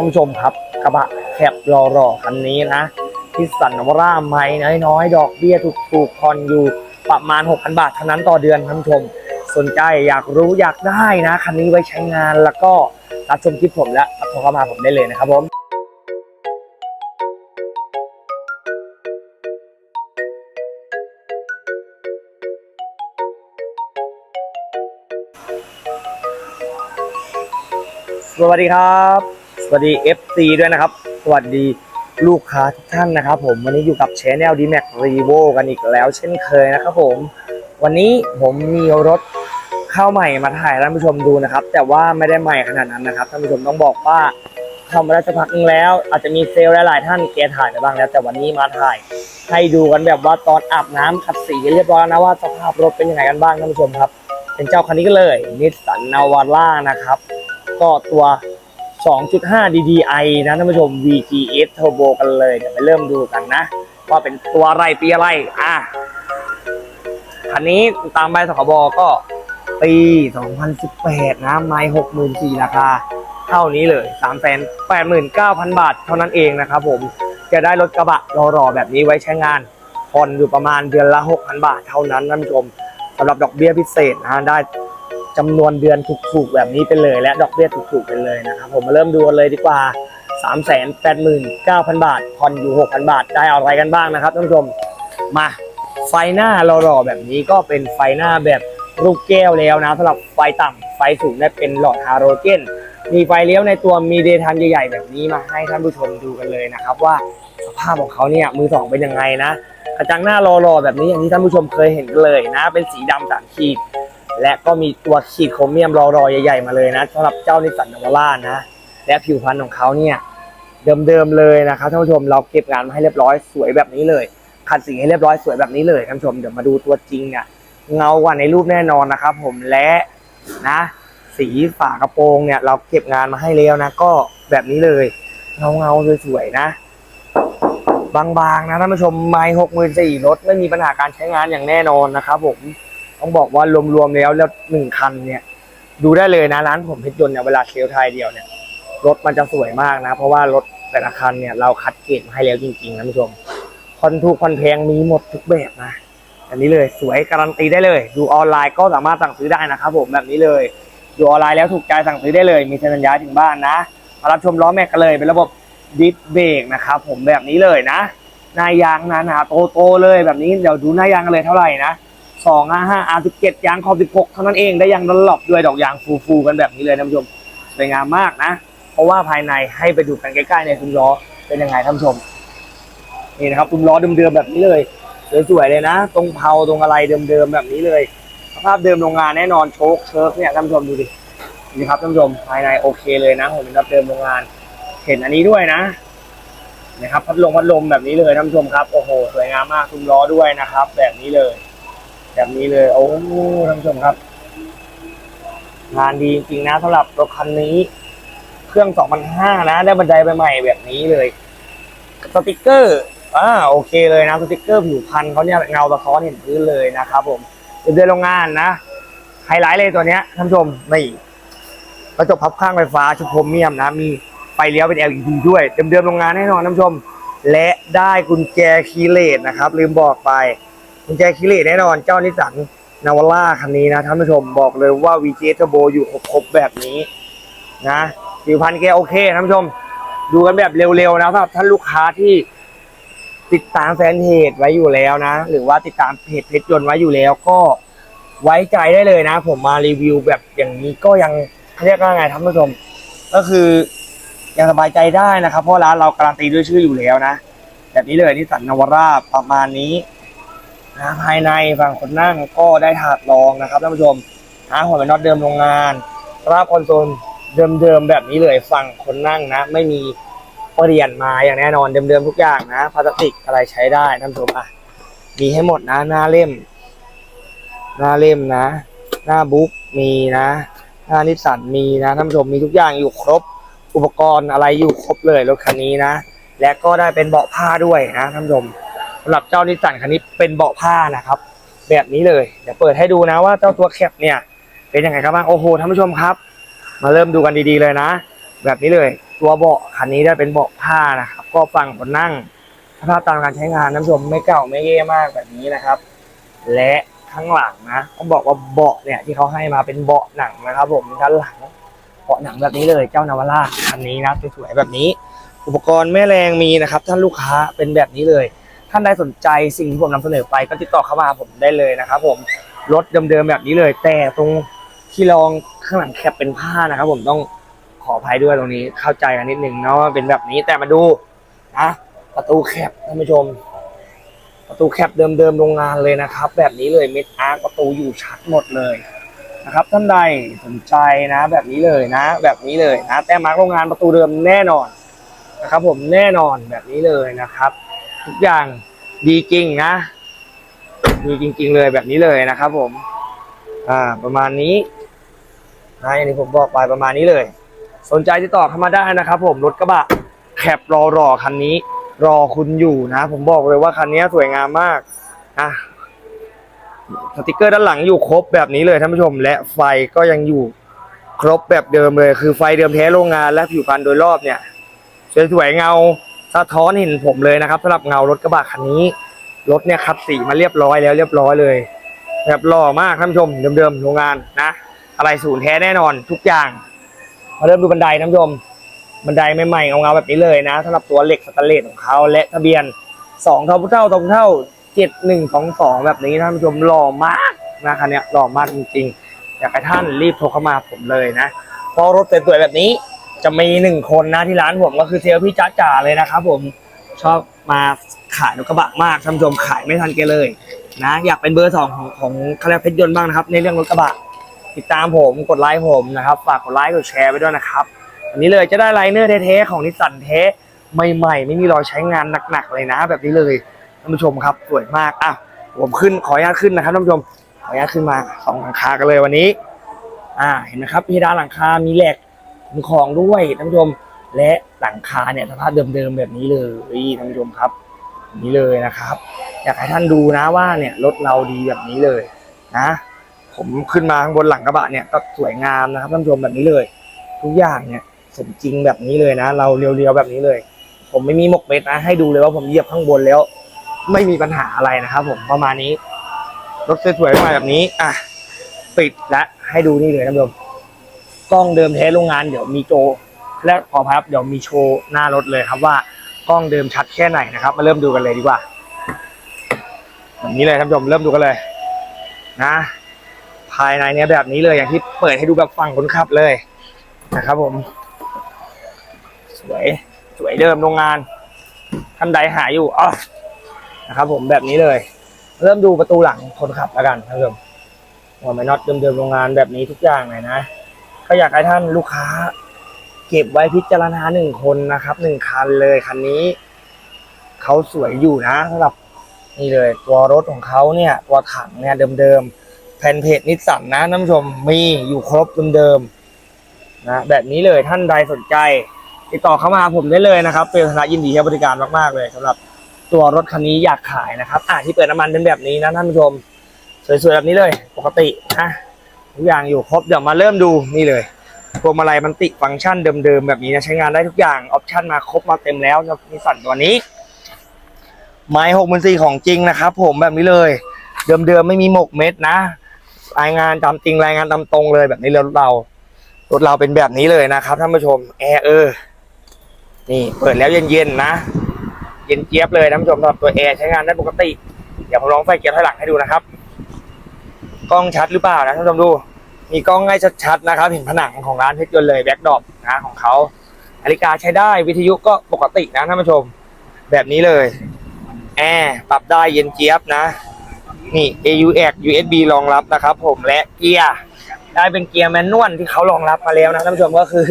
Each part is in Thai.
ท่านผู้ชมครับกระบะแคบรอๆคันนี้นะที่สันนวราไม้น้อยๆ ดอกเบี้ยถูกๆผ่อนอยู่ประมาณ 6,000 บาทเท่านั้นต่อเดือนท่านผู้ชม สนใจอยากรู้อยากได้นะคันนี้ไว้ใช้งานแล้วก็รับชมคลิปผมและโทรเข้ามาผมได้เลยนะครับผมสวัสดีครับ สวัสดี FC ด้วยนะครับ สวัสดีลูกค้าทุกท่านนะครับผมวันนี้อยู่กับ Channel d m a x r e v o กันอีกแล้ว เช่นเคยนะครับผม วันนี้ผมมีรถเข้าใหม่มาถ่ายท่านผู้ชมดูนะครับ แต่ว่าไม่ได้ใหม่ขนาดนั้นนะครับท่านผู้ชมต้องบอกว่าทำมาได้สักพักนึงแล้ว อาจจะมีเซลล์หลายๆท่านแกถ่ายไปบ้างแล้ว แต่วันนี้มาถ่ายให้ดูกันแบบว่าตอนอาบน้ำขัดสีเรียบร้อยแล้วนะว่าสภาพรถเป็นยังไงกันบ้างท่านผู้ชมครับ เป็นเจ้าคันนี้ก็เลยนิสสันนาวาร่านะครับ ก็ตัว 2.5 DDI นะท่านผู้ชม VGS Turbo กันเลยเดี๋ยวไปเริ่มดูกันนะ ว่าเป็นตัวอะไรปีอะไร อะคันนี้ตามใบสคบก็ปี 2018 นะ ไม้64,000ราคา เท่านี้เลย 389,000 บาทเท่านั้นเองนะครับผม จะได้รถกระบะรอๆแบบนี้ไว้ใช้งานผ่อนอยู่ประมาณเดือนละ 6,000 บาทเท่านั้นท่านผู้ชมสำหรับดอกเบี้ยพิเศษนะได้ จำนวนเดือนถูกๆแบบนี้ไปเลย และดอกเบี้ยถูกๆไปเลยนะครับผมมาเริ่มดูกันเลยดีกว่า 389,000 บาทผ่อนอยู่ 6,000 บาทได้อะไรกันบ้างนะครับท่านผู้ชมมาไฟหน้าหล่อๆแบบนี้ก็เป็นไฟหน้าแบบลูกแก้วแล้วนะสำหรับไฟต่ำไฟสูงได้เป็นหลอดฮาโลเจนมีไฟเลี้ยวในตัวมีเดย์ทม์ใหญ่ๆแบบนี้มาให้ท่านผู้ชมดูกันเลยนะครับ ว่าสภาพของเขาเนี่ยมือสองเป็นยังไงนะกระจังหน้าหล่อๆแบบนี้อย่างที่ท่านผู้ชมเคยเห็นกันเลยนะ เป็นสีดำสามขีด และก็มีตัวขีดโครเมียมรอๆใหญ่ๆมาเลยนะสำหรับเจ้านิสสันนาวาร่านะ และผิวพรรณของเขาเนี่ยเดิมๆเลยนะครับท่านผู้ชมเราเก็บงานมาให้เรียบร้อยสวยแบบนี้เลยขัดสีให้เรียบร้อยสวยแบบนี้เลยท่านผู้ชมเดี๋ยวมาดูตัวจริงเนี่ยเงากว่าในรูปแน่นอนนะครับ ผมและนะ สีฝากระโปรงเนี่ย เราเก็บงานมาให้แล้วนะ ก็แบบนี้เลยเงาเงาๆสวยๆนะ บางๆนะท่านผู้ชมไม้หกหมื่นสี่รถไม่มีปัญหาการใช้งานอย่างแน่นอนนะครับผม ต้องบอกว่ารวมๆแล้วแล้วหนึ่งคันเนี่ย ดูได้เลยนะร้านผมเพชรยนต์เนี่ยเวลาเซลลไทยเดียวเนี่ยรถมันจะสวยมากนะ เพราะว่ารถแต่ละคันเนี่ยเราคัดเกรดมาให้แล้วจริงๆนะท่านผู้ชมคอนทูคอนแพงมีหมดทุกแบบนะอันนี้เลยสวยการันตีได้เลย ดูออนไลน์ก็สามารถสั่งซื้อได้นะครับผมแบบนี้เลยดูออนไลน์แล้วถูกใจสั่งซื้อได้เลย มีเซ็นสัญญาถึงบ้านนะมารับชมล้อแม็กกันเลย เป็นระบบดิสเบรกนะครับผมแบบนี้เลยนะหน้ายางนะหนาโตๆเลยแบบนี้เดี๋ยวดูหน้ายางกันเลยเท่าไหร่นะ สองห้าอาร์สิบเจ็ดยางขอบสิบหกเท่านั้นเอง ได้ยางดันหลบด้วยดอกยางฟูๆกันแบบนี้เลยท่านผู้ชม สวยงามมากนะ เพราะว่าภายในให้ไปดูกันใกล้ๆในซุ้มล้อเป็นยังไงท่านผู้ชม นี่นะครับซุ้มล้อเดิมๆแบบนี้เลย สวยๆเลยนะ ตรงเพาตรงอะไรเดิมๆแบบนี้เลย สภาพเดิมโรงงานแน่นอนโชคเชิร์ฟเนี่ยท่านผู้ชมดูดิ นี่ครับท่านผู้ชมภายในโอเคเลยนะผมเป็นรับเดิมโรงงาน เห็นอันนี้ด้วยนะนะครับพัดลมพัดลมแบบนี้เลยท่านผู้ชมครับ โอ้โห สวยงามมากซุ้มล้อด้วยนะครับ แบบนี้เลย แบบนี้เลย โอ้ท่านผู้ชมครับ งานดีจริงๆนะสำหรับรถคันนี้ เครื่อง 2005 นะ ได้บันไดใหม่แบบนี้เลย สติกเกอร์อ่าโอเคเลยนะสติกเกอร์ผิวพันธุ์เขาเนี่ยเงาสะท้อนเห็นพื้นเลยนะครับผมเป็นเดือนโรงงานนะไฮไลท์เลยตัวเนี้ยท่านผู้ชมนี่กระจกพับข้างไฟฟ้าชุดโครเมียมนะ มีไฟเลี้ยวเป็น LED ด้วย เดิมๆโรงงานแน่นอนท่านผู้ชม และได้กุญแจคีย์เลสนะครับ ลืมบอกไป กุญแจคีย์เลแน่นอนเจ้านิสสันนาวาร่าคันนี้นะท่านผู้ชมบอกเลยว่า VJ Turbo อยู่ครบๆแบบนี้นะผิวพันธุ์แกโอเคท่านผู้ชม ดูกันแบบเร็วๆนะสำหรับท่านลูกค้าที่ติดตามแฟนเพจไว้อยู่แล้วนะ หรือว่าติดตามเพจเพจยนต์ไว้อยู่แล้วก็ไว้ใจได้เลยนะ ผมมารีวิวแบบอย่างนี้ก็ยังเรียกว่าไงท่านผู้ชม ก็คือยังสบายใจได้นะครับ เพราะร้านเราการันตีด้วยชื่ออยู่แล้วนะ แบบนี้เลยนิสสันนาวาร่าประมาณนี้ นะภายในฝั่งคนนั่งก็ได้ถาดรองนะครับท่านผู้ชมนะหัวเป็นน็อตเดิมโรงงานสภาพคอนโซลเดิมๆแบบนี้เลยฝั่งคนนั่งนะ ไม่มีเปลี่ยนมาอย่างแน่นอนเดิมๆทุกอย่างนะพลาสติกอะไรใช้ได้ท่านผู้ชมอะมีให้หมดนะ หน้าเล่ม หน้าเล่มนะ หน้าบุ๊กมีนะ หน้านิสสันมีนะท่านผู้ชมมีทุกอย่างอยู่ครบอุปกรณ์อะไรอยู่ครบเลยรถคันนี้นะ และก็ได้เป็นเบาะผ้าด้วยนะท่านผู้ชมำหรับเจ้านิสสันคันนี้เป็นเบาะผ้านะครับ แบบนี้เลย เดี๋ยวเปิดให้ดูนะว่าเจ้าตัวแคปเนี่ย เป็นยังไงครับบ้างโอ้โหท่านผู้ชมครับ มาเริ่มดูกันดีๆเลยนะ แบบนี้เลยตัวเบาะคันนี้ได้เป็นเบาะผ้านะครับ ก็ฝั่งคนนั่งสภาพตามการใช้งานท่านผู้ชมไม่เก่าไม่เย่มากแบบนี้นะครับ และข้างหลังนะต้องบอกว่าเบาะเนี่ยที่เขาให้มาเป็นเบาะหนังนะครับ ผมด้านหลังเบาะหนังแบบนี้เลยเจ้านาวาร่าคันนี้นะสวยๆแบบนี้ อุปกรณ์แม่แรงมีนะครับ ท่านลูกค้าเป็นแบบนี้เลย ท่านใดสนใจสิ่งที่ผมนำเสนอไปก็ติดต่อเข้ามาผมได้เลยนะครับผมรถเดิมๆแบบนี้เลย แต่ตรงที่รองข้างหลังแคปเป็นผ้านะครับ ผมต้องขออภัยด้วยตรงนี้เข้าใจกันนิดนึงเนาะเป็นแบบนี้แต่มาดูนะประตูแคปท่านผู้ชม ประตูแคปเดิมๆโรงงานเลยนะครับ แบบนี้เลยเม็ดอาร์คประตูอยู่ชัดหมดเลยนะครับ ท่านใดสนใจนะ แบบนี้เลยนะ แบบนี้เลยนะ แต่มาร์คโรงงานประตูเดิมแน่นอนนะครับ ผมแน่นอนแบบนี้เลยนะครับ ทุกอย่างดีจริงนะดีจริง ๆ เลยแบบนี้เลยนะครับ ผม อ่า ประมาณนี้นะอย่างที่ผมบอกไปประมาณนี้เลย สนใจติดต่อเข้ามาได้นะครับ ผมรถกระบะแคปรอรอคันนี้ รอคุณอยู่นะ ผมบอกเลยว่าคันนี้สวยงามมากอะสติกเกอร์ด้านหลังอยู่ครบแบบนี้เลยท่านผู้ชม และไฟก็ยังอยู่ครบแบบเดิมเลย คือไฟเดิมแท้โรงงานและผิวพรรณโดยรอบเนี่ยสวยๆเงา สะท้อนเห็นผมเลยนะครับสำหรับเงารถกระบะคันนี้ รถเนี่ยคัดสีมาเรียบร้อยแล้วเรียบร้อยเลยแบบหล่อมากท่านผู้ชมเดิมๆโรงงานนะอะไรศูนย์แท้แน่นอนทุกอย่าง มาเริ่มดูบันไดท่านผู้ชมบันไดใหม่ๆเอาเงาแบบนี้เลยนะสำหรับตัวเหล็กสแตนเลสของเขาและทะเบียนสองทบเท่าทบเท่าเจ็ดหนึ่งสองสองแบบนี้ท่านผู้ชมหล่อมากนะคันนี้หล่อมากจริงๆ อยากให้ท่านรีบโทรเข้ามาผมเลยนะเพราะรถสวยๆแบบนี้ จะมีหนึ่งคนนะที่ร้านผมก็คือเซลลพี่จ้าจ๋าเลยนะครับผมชอบมาขายรถกระบะมากท่านผู้ชมขายไม่ทันแกเลยนะอยากเป็นเบอร์สองของของคาราเพชรยนต์บ้างนะครับ ในเรื่องรถกระบะ ติดตามผมกดไลค์ผมนะครับ ฝากกดไลค์กดแชร์ไปด้วยนะครับ อันนี้เลยจะได้ไลเนอร์เท่ๆของนิสสันเทสใหม่ๆ ไม่มีรอยใช้งานหนักๆเลยนะ แบบนี้เลยท่านผู้ชมครับสวยมากอะผมขึ้นขออนุญาตขึ้นนะครับท่านผู้ชมขออนุญาตขึ้นมาสองหลังคากันเลยวันนี้ อ่าเห็นไหมครับพี่ด้านหลังคา มีแหลก มีของด้วยท่านผู้ชม และหลังคาเนี่ยสภาพเดิมๆแบบนี้เลยท่านผู้ชมครับแบบนี้เลยนะครับ อยากให้ท่านดูนะว่าเนี่ยรถเราดีแบบนี้เลยนะ ผมขึ้นมาข้างบนหลังกระบะเนี่ยก็สวยงามนะครับท่านผู้ชมแบบนี้เลย ทุกอย่างเนี่ยสมจริงแบบนี้เลยนะ เราเรียวๆแบบนี้เลย ผมไม่มีหมกเม็ดนะ ให้ดูเลยว่าผมเหยียบข้างบนแล้ว ไม่มีปัญหาอะไรนะครับ ผมประมาณนี้รถสวยๆมาแบบนี้ อะ ปิดและให้ดูนี่เลยท่านผู้ชม กล้องเดิมแท้โรงงานเดี๋ยวมีโจ และขอครับเดี๋ยวมีโชว์หน้ารถเลยครับว่ากล้องเดิมชัดแค่ไหนนะครับ มาเริ่มดูกันเลยดีกว่าแบบนี้เลยท่านผู้ชมเริ่มดูกันเลย นะ ภายในเนี้ยแบบนี้เลยอย่างที่เปิดให้ดูแบบฝั่งคนขับเลยนะครับ ผม สวยสวยเดิมโรงงานท่านใดหาอยู่อ๋อนะครับ ผมแบบนี้เลย เริ่มดูประตูหลังคนขับแล้วกันท่านผู้ชมหัวไม้น็อตเดิมๆโรงงานแบบนี้ทุกอย่างเลยนะ ก็อยากให้ท่านลูกค้า เก็บไว้พิจารณาหนึ่งคนนะครับหนึ่งคันเลยคันนี้เขาสวยอยู่นะสำหรับนี่เลย ตัวรถของเขาเนี่ย ตัวถังเนี่ยเดิมๆแผ่นเพจนิสสันนะท่านผู้ชมมีอยู่ครบเดิมๆนะแบบนี้เลยท่านใดสนใจ ติดต่อเข้ามาผมได้เลยนะครับ เป็นธนายินดีให้บริการมากๆเลยสำหรับตัวรถคันนี้อยากขายนะครับ อ่าที่เปิดน้ำมันเป็นแบบนี้นะท่านผู้ชม สวยๆแบบนี้เลย ปกตินะ ทุกอย่างอยู่ครบเดี๋ยวมาเริ่มดูนี่เลยพวงมาลัยมันติฟังก์ชันเดิมๆแบบนี้นะใช้งานได้ทุกอย่างออปชันมาครบมาเต็มแล้วนะนิสันตัวนี้ ไม้หกมันสี่ของจริงนะครับ ผมแบบนี้เลย เดิมๆไม่มีหมกเม็ดนะ รายงานตามจริงรายงานตามตรงเลยแบบนี้เลยรถเรารถเราเป็นแบบนี้เลยนะครับท่านผู้ชมแอร์เออนี่เปิดแล้วเย็นๆนะ เย็นเจี๊ยบเลยท่านผู้ชมสำหรับตัวแอร์ใช้งานได้ปกติ เดี๋ยวผมลองไฟเกียร์ถอยหลังให้ดูนะครับ กล้องชัดหรือเปล่านะท่านผู้ชมดู มีกล้องง่ายชัดๆนะครับ เห็นผนังของร้านเพชรยนต์เลยแบ็กดรอปนะของเขานาฬิกาใช้ได้วิทยุก็ปกตินะท่านผู้ชม แบบนี้เลยแอร์ปรับได้เย็นเจี๊ยบนะ นี่ AUX USB รองรับนะครับ ผมและเกียร์ได้เป็นเกียร์แมนนวลที่เขารองรับมาแล้วนะท่านผู้ชมก็คือ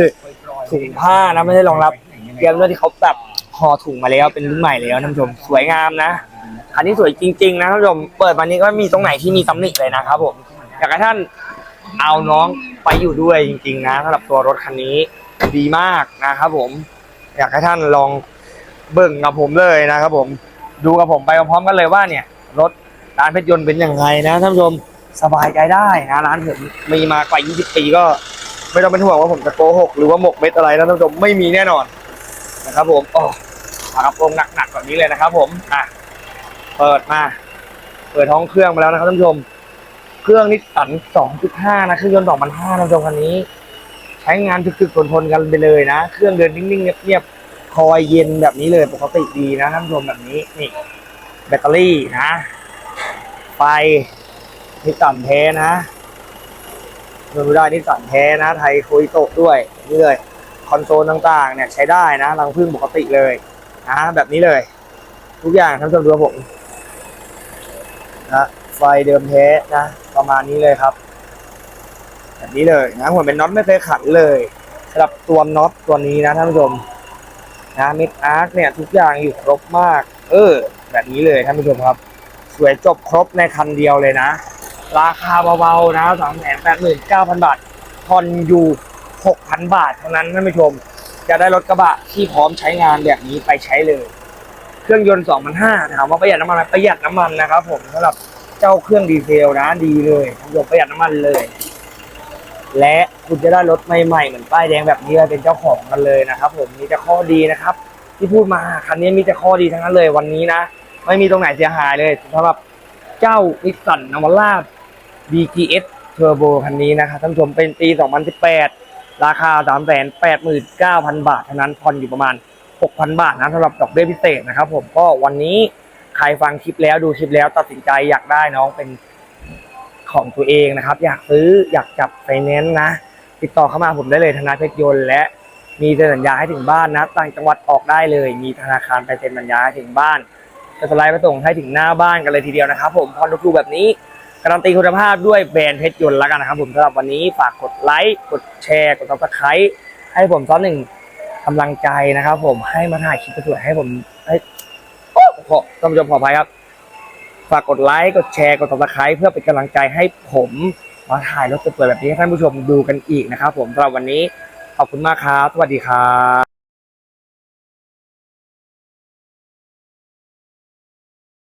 ถุงผ้านะไม่ใช่รองรับเกียร์แมนนวลที่เขาแบบห่อถุงมาแล้วเป็นรุ่นใหม่แล้วท่านผู้ชมสวยงามนะ คันนี้สวยจริงๆนะท่านผู้ชมเปิดมานี้ก็มีตรงไหนที่มีตำหนิเลยนะครับผมอยากให้ท่านเอาน้องไปอยู่ด้วยจริง ๆ นะสำหรับตัวรถคันนี้ดีมากนะครับผม อยากให้ท่านลองเบิ่งกับผมเลยนะครับผมดูกับผมไปพร้อมๆกันเลยว่าเนี่ย รถร้านเพชรยนต์เป็นยังไงนะท่านผู้ชมสบายใจได้นะร้านผมมีมากว่า 20 ปีก็ ไม่ต้องเป็นห่วงว่าผมจะโกหกหรือว่าหมกเม็ดอะไรนะท่านผู้ชมไม่มีแน่นอนนะครับผมอ๋อฝากระโปรงหนักๆแบบนี้เลยนะครับผมอะ เปิดมา เปิดท้องเครื่องมาแล้วนะครับท่านผู้ชม เครื่องนิสสัน 2.5 นะเครื่องยนต์ 2,500ท่านผู้ชมคันนี้ ใช้งานถึกๆทนๆกันไปเลยนะ เครื่องเดินนิ่งๆเงียบๆคอยเย็นแบบนี้เลยปกติดีนะท่านผู้ชมแบบนี้นี่ แบตเตอรี่นะไฟนิสสันแท้นะดูได้นิสสันแท้นะไทยคุยโตะด้วยนี่เลยคอนโซลต่างๆเนี่ยใช้ได้นะรังพึ่งปกติเลยนะแบบนี้เลย ทุกอย่างท่านผู้ชมดูครับผม นะไฟเดิมแท้นะ ประมาณนี้เลยครับ แบบนี้เลยนะหัวเป็นน็อตไม่เคยขันเลยสำหรับตัวน็อตตัวนี้นะท่านผู้ชมนะมิดอาร์คเนี่ยทุกอย่างอยู่ครบมาก เออ แบบนี้เลยท่านผู้ชมครับ สวยจบครบในคันเดียวเลยนะ ราคาเบาๆนะสองแสนแปดหมื่นเก้าพันบาทผ่อนอยู่หกพันบาทเท่านั้นท่านผู้ชม จะได้รถกระบะที่พร้อมใช้งานแบบนี้ไปใช้เลย เครื่องยนต์2,500ถามว่าประหยัดน้ำมันไหมประหยัดน้ำมันนะครับผมสำหรับเจ้าเครื่องดีเซลนะดีเลยท่านผู้ชมประหยัดน้ำมันเลย และคุณจะได้รถใหม่ๆเหมือนป้ายแดงแบบนี้เป็นเจ้าของกันเลยนะครับ ผมมีแต่ข้อดีนะครับ ที่พูดมาคันนี้มีแต่ข้อดีทั้งนั้นเลยวันนี้นะไม่มีตรงไหนเสียหายเลยสำหรับเจ้านิสสันนวาร่า BGS Turbo คันนี้นะครับท่านผู้ชมเป็นปี 2018 ราคา 389,000 บาทเท่านั้นผ่อนอยู่ประมาณ 6,000 บาทนะสำหรับดอกเบี้ยพิเศษนะครับผมก็วันนี้ใครฟังคลิปแล้วดูคลิปแล้วตัดสินใจอยากได้น้องเป็นของตัวเองนะครับ อยากซื้ออยากจับไฟแนนซ์นะ ติดต่อเข้ามาผมได้เลยธนาเพชรยนต์และมีเซ็นสัญญาให้ถึงบ้านนะต่างจังหวัดออกได้เลย มีธนาคารไปเซ็นสัญญาให้ถึงบ้านจะสไลด์ไปส่งให้ถึงหน้าบ้านกันเลยทีเดียวนะครับ ผมพรทุกๆแบบนี้การันตีคุณภาพด้วยแบรนด์เพชรยนต์แล้วกันนะครับ ผมสำหรับวันนี้ฝากกดไลค์กดแชร์กดซับสไครต์ให้ผมซ้อนหนึ่ง กำลังใจนะครับ ผมให้มาถ่ายคลิปสวยๆให้ผมให้โอ้ขอท่านผู้ชมขออภัยครับ ฝากกดไลค์กดแชร์กดติดตามเพื่อเป็นกำลังใจให้ผมมาถ่ายรถสวยๆแบบนี้ให้ท่านผู้ชมดูกันอีกนะครับ ผมสำหรับวันนี้ขอบคุณมากครับสวัสดีครับ